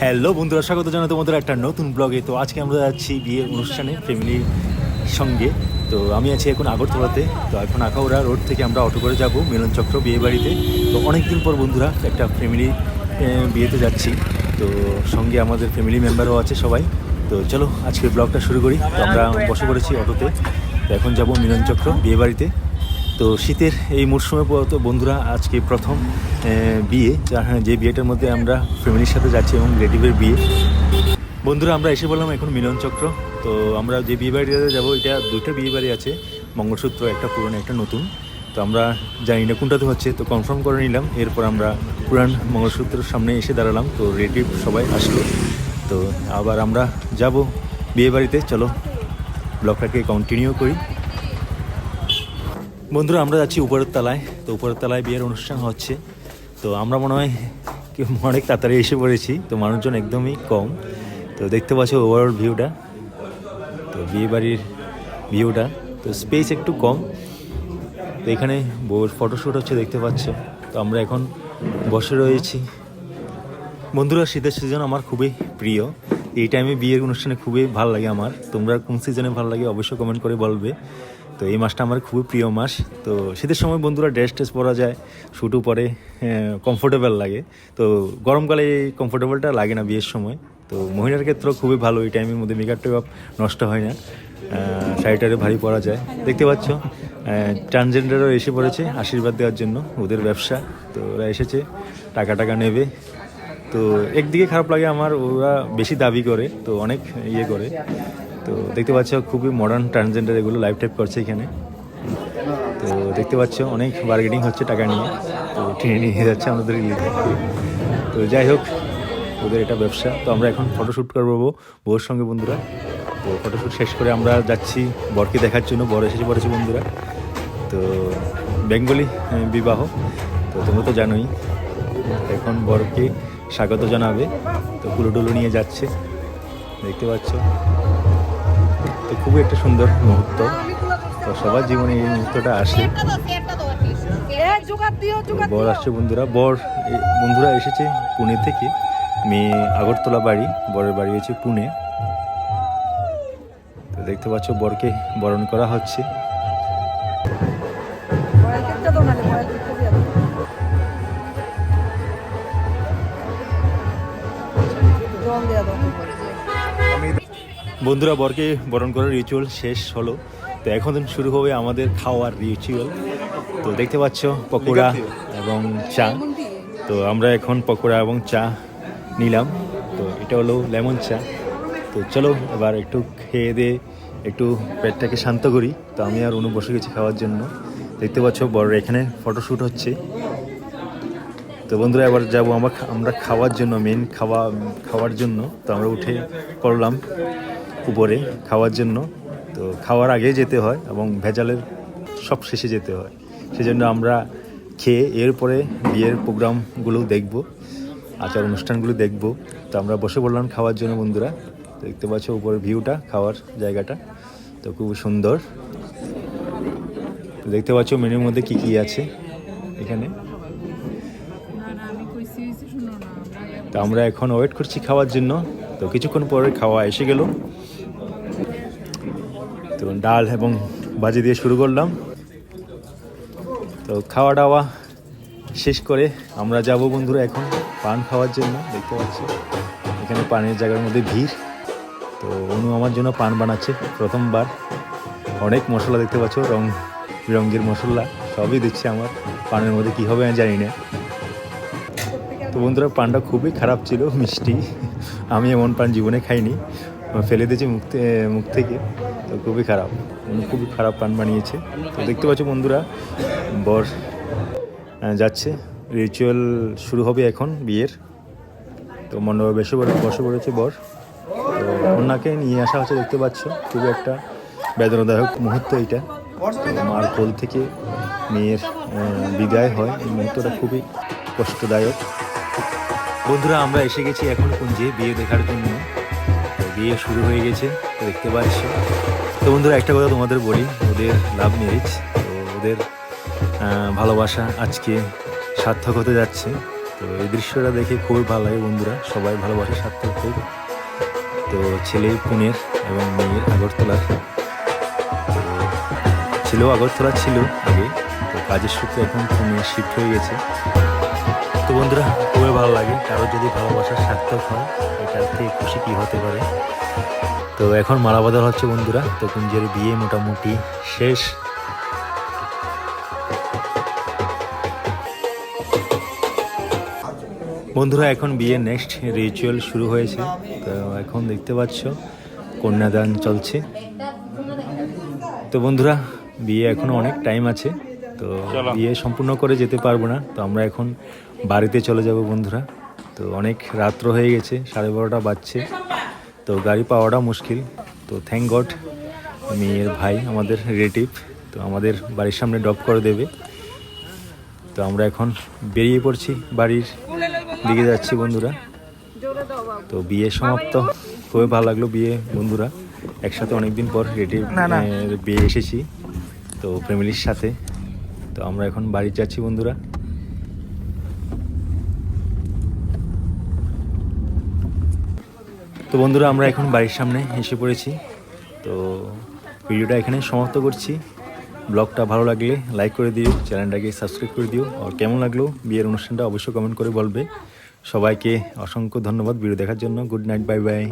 Hello বন্ধুরা, স্বাগত জানাই তোমাদের একটা নতুন ব্লগে তো আজকে আমরা যাচ্ছি বিয়ের অনুষ্ঠানে ফ্যামিলির সঙ্গে। তো আমি আছি এখন আগরতলাতে। তো এখন আখাউড়া রোড থেকে আমরা অটো করে যাব মিলন চক্র বিয়ে বাড়িতে। তো অনেকদিন পর বন্ধুরা একটা ফ্যামিলি বিয়েতে যাচ্ছি। তো সঙ্গে আমাদের ফ্যামিলি মেম্বারও আছে সবাই। তো চলো আজকের ব্লগটা শুরু করি। তো আমরা বসে পড়েছি অটোতে তো এখন যাব মিলন চক্র বিয়ে বাড়িতে। তো শীতের এই মরশুমে তো বন্ধুরা, আজকে প্রথম বিয়ে। যা হ্যাঁ যে বিয়েটার মধ্যে আমরা ফ্যামিলির সাথে যাচ্ছি এবং রিলেটিভের বিয়ে। বন্ধুরা, আমরা এসে বললাম এখন মিলন চক্র। তো আমরা যে বিয়ে বাড়িতে যাব, এটা দুইটা বিয়ে বাড়ি আছে। মঙ্গলসূত্র, একটা পুরনো, একটা নতুন। তো আমরা জানি না কোনটাতে হচ্ছে, তো কনফার্ম করে নিলাম। এরপর আমরা পুরান মঙ্গলসূত্রের সামনে এসে দাঁড়ালাম। তো রিলেটিভ সবাই আসলো। তো আবার আমরা যাব বিয়ে বাড়িতে চলো, ব্লগটাকে কন্টিনিউ করি। বন্ধুরা, আমরা যাচ্ছি উপরের তলায়। তো উপরের তলায় বিয়ের অনুষ্ঠান হচ্ছে। তো আমরা মনে হয় কি, অনেক তাড়াতাড়ি এসে পড়েছি। তো মানুষজন একদমই কম। তো দেখতে পাচ্ছ ওভারঅল ভিউটা তো বিয়ে বাড়ির ভিউটা তো স্পেস একটু কম। তো এখানে বউর ফটোশ্যুট হচ্ছে, দেখতে পাচ্ছ। তো আমরা এখন বসে রয়েছি। বন্ধুরা, শীতের সিজন আমার খুবই প্রিয়। এই টাইমে বিয়ের অনুষ্ঠানে খুবই ভালো লাগে আমার। তোমরা কোন সিজনে ভালো লাগে অবশ্যই কমেন্ট করে বলবে। তো এই মাসটা আমার খুবই প্রিয় মাস। তো শীতের সময় বন্ধুরা ড্রেস ট্রেস পরা যায় শুটু পরে কমফোর্টেবল লাগে। তো গরমকালে এই কমফোর্টেবলটা লাগে না বিয়ের সময়। তো মহিলার ক্ষেত্রেও খুবই ভালো, এই টাইমের মধ্যে মেকআপ নষ্ট হয় না। শাড়িটারে ভারী পরা যায়। দেখতে পাচ্ছ ট্রান্সজেন্ডারও এসে পড়েছে আশীর্বাদ দেওয়ার জন্য, ওদের ব্যবসা। তো ওরা এসেছে, টাকা টাকা নেবে। তো একদিকে খারাপ লাগে আমার, ওরা বেশি দাবি করে, তো অনেক ইয়ে করে। তো দেখতে পাচ্ছ খুবই মডার্ন ট্রান্সজেন্ডার এগুলো লাইভ টাইপ করছে এখানে। তো দেখতে পাচ্ছ অনেক বার্গেনিং হচ্ছে টাকা নিয়ে। তো ট্রেনে নিয়ে যাচ্ছে আমাদের। তো যাই হোক, ওদের এটা ব্যবসা। তো আমরা এখন ফটোশ্যুট করব বউর সঙ্গে বন্ধুরা। তো ফটোশ্যুট শেষ করে আমরা যাচ্ছি বরকে দেখার জন্য। বর এসেছে পড়েছে বন্ধুরা। তো বেঙ্গলি বিবাহ। তো তোমরা তো জানোই, এখন বরকে স্বাগত জানাবে। তো কুলোটুলো নিয়ে যাচ্ছে। দেখতে পাচ্ছ। তো খুবই একটা সুন্দর মুহূর্ত। তো সবার জীবনে এই মুহূর্তটা আসে। তো বর আসছে বন্ধুরা। বর বন্ধুরা এসেছে পুনে থেকে। মেয়ে আগরতলা বাড়ি বরের বাড়ি হচ্ছে পুনে। তো দেখতে পাচ্ছ বরকে বরণ করা হচ্ছে। বন্ধুরা বরকে বরণ করার রিচুয়াল শেষ হলো। তো এখন শুরু হবে আমাদের খাওয়ার রিচুয়াল তো দেখতে পাচ্ছ পকোড়া এবং চা। তো আমরা এখন পকোড়া এবং চা নিলাম। তো এটা হলো লেমন চা। তো চলো এবার একটু খেয়ে দিয়ে একটু পেটটাকে শান্ত করি। তো আমি আর অনু বসে গেছি খাওয়ার জন্য। দেখতে পাচ্ছ বড় এখানে ফটোশ্যুট হচ্ছে। তো বন্ধুরা এবার যাব আমরা আমরা খাওয়ার জন্য মেন খাওয়া খাওয়ার জন্য। তো আমরা উঠে পড়লাম। উপরে খাওয়ার জন্য। তো খাওয়ার আগে যেতে হয় এবং ভেজালের সব শেষে যেতে হয়। সেজন্য আমরা খেয়ে এরপরে বিয়ের প্রোগ্রামগুলো দেখব, আচার অনুষ্ঠানগুলো দেখব। তো আমরা বসে পড়লাম খাওয়ার জন্য বন্ধুরা। দেখতে পাচ্ছ উপরে ভিউটা, খাওয়ার জায়গাটা। তো খুব সুন্দর। দেখতে পাচ্ছ মেনুর মধ্যে কি কি আছে এখানে। তো আমরা এখন ওয়েট করছি খাওয়ার জন্য। তো কিছুক্ষণ পরে খাওয়া এসে গেল। ডাল এবং বাজি দিয়ে শুরু করলাম। তো খাওয়া দাওয়া শেষ করে আমরা যাব বন্ধুরা এখন পান খাওয়ার জন্য, দেখতে পাচ্ছি। এখানে পানের জায়গার মধ্যে ভিড়। তো অনু আমার জন্য পান বানাচ্ছে প্রথমবার। অনেক মশলা দেখতে পাচ্ছ, রং রঙের মশলা, সবই দিচ্ছে আমার। পানের মধ্যে কী হবে আমি জানি না। তো বন্ধুরা, পানটা খুবই খারাপ ছিল, মিষ্টি। আমি এমন পান জীবনে খাইনি। ফেলে দিয়েছে মুখ মুখ থেকে, তো খুবই খারাপ। খুবই খারাপ পান বানিয়েছে। তো দেখতে পাচ্ছ বন্ধুরা, বর যাচ্ছে। রিচুয়াল শুরু হবে এখন বিয়ের। তো মণ্ডপে বেশি বড় বসে পড়েছে বর। তো ওনাকে নিয়ে আসা হচ্ছে, দেখতে পাচ্ছ। খুবই একটা বেদনাদায়ক মুহূর্ত তো মার কোল থেকে মেয়ের বিদায় হয়। এই মুহূর্তটা খুবই কষ্টদায়ক। বন্ধুরা, আমরা এসে গেছি এখন কুঞ্জে বিয়ে দেখার জন্য। বিয়ে শুরু হয়ে গেছে দেখতে পাচ্ছ। তো বন্ধুরা, একটা কথা তোমাদের বলি, ওদের লাভ ম্যারেজ তো ওদের ভালোবাসা আজকে সার্থক হতে যাচ্ছে। তো এই দৃশ্যটা দেখে খুবই ভালো লাগে বন্ধুরা, সবাই ভালোবাসে সার্থক হোক। তো ছেলে পুনের এবং মেয়ের আগরতলার ছেলেও আগরতলা ছিল আগে, তো কাজের সূত্রে এখন পুনে শিফট হয়ে গেছে। বন্ধুরা, খুবই ভালো লাগে। কারও যদি ভালোবাসার সার্থক হয়, এটার থেকে খুশি কি হতে পারে? তো এখন মালা হচ্ছে বন্ধুরা, তো কুঞ্জের বিয়ে মোটামুটি শেষ। বন্ধুরা, এখন বিয়ে নেক্সট রিচুয়াল শুরু হয়েছে। তো এখন দেখতে পাচ্ছ, কন্যাদান চলছে। তো বন্ধুরা, বিয়ে এখনও অনেক টাইম আছে। তো বিয়ে সম্পূর্ণ করে যেতে পারব না। তো আমরা এখন বাড়িতে চলে যাব বন্ধুরা। তো অনেক রাত্র হয়ে গেছে সাড়ে বারোটা বাজছে। তো গাড়ি পাওয়াটা মুশকিল। তো থ্যাংক গড মেয়ের ভাই আমাদের রিলেটিভ তো আমাদের বাড়ির সামনে ড্রপ করে দেবে। তো আমরা এখন বেরিয়ে পড়ছি বাড়ির দিকে যাচ্ছি বন্ধুরা। তো বিয়ে সমাপ্ত। খুবই ভালো লাগল বিয়ে বন্ধুরা। একসাথে অনেকদিন পর রেডি বিয়ে এসেছি। তো ফ্যামিলির সাথে। তো আমরা এখন বাড়ি যাচ্ছি, বন্ধুরা। তো বন্ধুরা, আমরা এখন বাড়ির সামনে এসে পড়েছি। তো ভিডিওটা এখানে সমাপ্ত করছি। ব্লগটা ভালো লাগলে লাইক করে দিও, চ্যানেলটাকে সাবস্ক্রাইব করে দিও। আর কেমন লাগল বিয়ের অনুষ্ঠানটা অবশ্যই কমেন্ট করে বলবে। সবাইকে অসংখ্য ধন্যবাদ ভিডিও দেখার জন্য। Good night, bye bye.